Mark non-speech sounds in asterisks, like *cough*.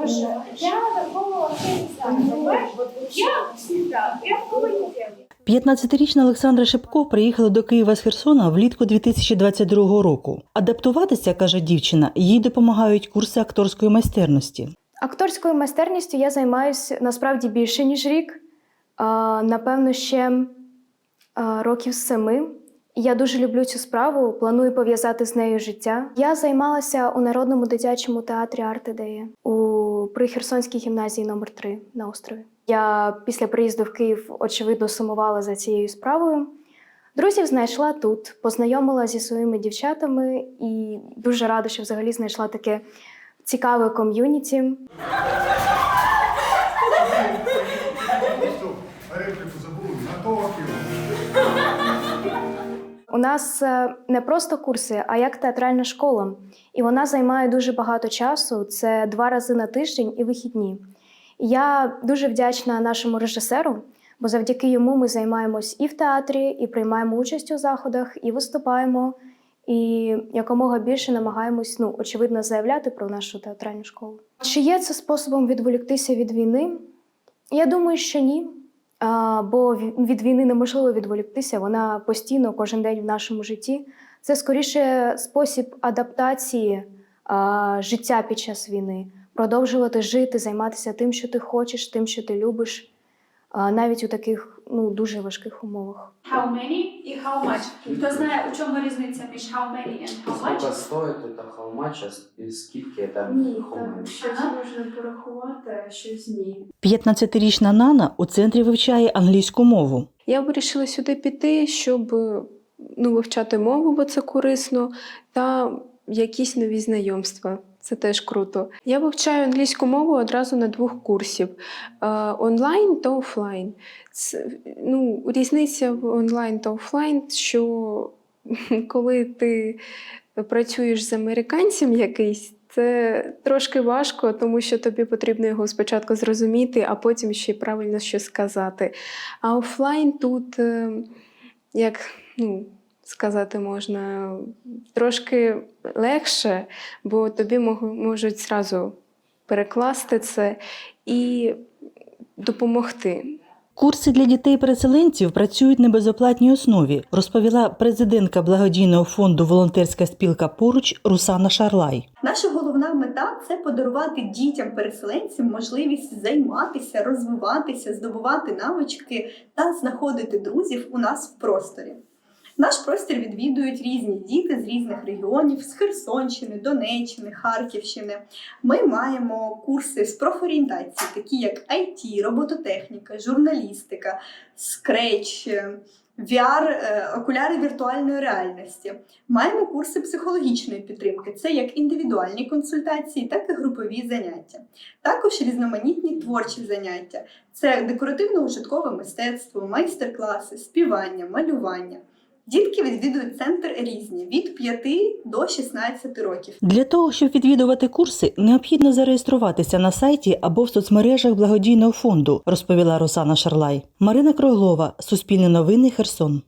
Боже, я такого вообще не знаю. Понимаешь? Вот я всегда, я такого не делаю. 15-річна Олександра Шипко приїхала до Києва з Херсона влітку 2022 року. Адаптуватися, каже дівчина, їй допомагають курси акторської майстерності. Акторською майстерністю я займаюся насправді більше, ніж рік. А, напевно, ще а, років семи. Я дуже люблю цю справу, планую пов'язати з нею життя. Я займалася у народному дитячому театрі Артидея у при Херсонській гімназії номер 3 на острові. Я після приїзду в Київ очевидно сумувала за цією справою. Друзів знайшла тут, познайомила зі своїми дівчатами і дуже рада, що взагалі знайшла таке цікаве ком'юніті. У нас е, не просто курси, а як театральна школа. І вона займає дуже багато часу. Це два рази на тиждень і вихідні. Я дуже вдячна нашому режисеру, бо завдяки йому ми займаємось і в театрі, і приймаємо участь у заходах, і виступаємо, і якомога більше намагаємось, ну, очевидно, заявляти про нашу театральну школу. Чи є це способом відволіктися від війни? Я думаю, що ні. Бо від війни неможливо відволіктися, вона постійно кожен день в нашому житті. Це скоріше спосіб адаптації життя під час війни, продовжувати жити, займатися тим, що ти хочеш, тим, що ти любиш, навіть у таких ну, дуже важких умовах. How many і how much. Хто знає, у чому різниця між how many and how much? стоит это how much, и скільки это Ні, how much? щось можна порахувати, а щось ні. 15-річна Нана у центрі вивчає англійську мову. Я вирішила сюди піти, щоб ну, вивчати мову, бо це корисно, та якісь нові знайомства. Це теж круто. Я вивчаю англійську мову одразу на двох курсів: Е, онлайн та офлайн. Це, ну, різниця в онлайн та офлайн, що *laughs* коли ти працюєш з американцем якийсь, це трошки важко, тому що тобі потрібно його спочатку зрозуміти, а потім ще правильно щось сказати. А офлайн тут, е, як ну, сказати можна, трошки легше, бо тобі можуть зразу перекласти це і допомогти. Курси для дітей-переселенців працюють на безоплатній основі, розповіла президентка благодійного фонду Волонтерська спілка поруч Русана Шарлай. Наша головна мета це подарувати дітям-переселенцям можливість займатися, розвиватися, здобувати навички та знаходити друзів у нас в просторі. Наш простір відвідують різні діти з різних регіонів, з Херсонщини, Донеччини, Харківщини. Ми маємо курси з профорієнтації, такі як IT, робототехніка, журналістика, скреч, VR, е, окуляри віртуальної реальності. Маємо курси психологічної підтримки. Це як індивідуальні консультації, так і групові заняття. Також різноманітні творчі заняття. Це декоративно-ужиткове мистецтво, майстер-класи, співання, малювання. Дітки відвідують центр різні від 5 до 16 років. Для того, щоб відвідувати курси, необхідно зареєструватися на сайті або в соцмережах благодійного фонду, розповіла Русана Шарлай. Марина Круглова, Суспільне новини, Херсон.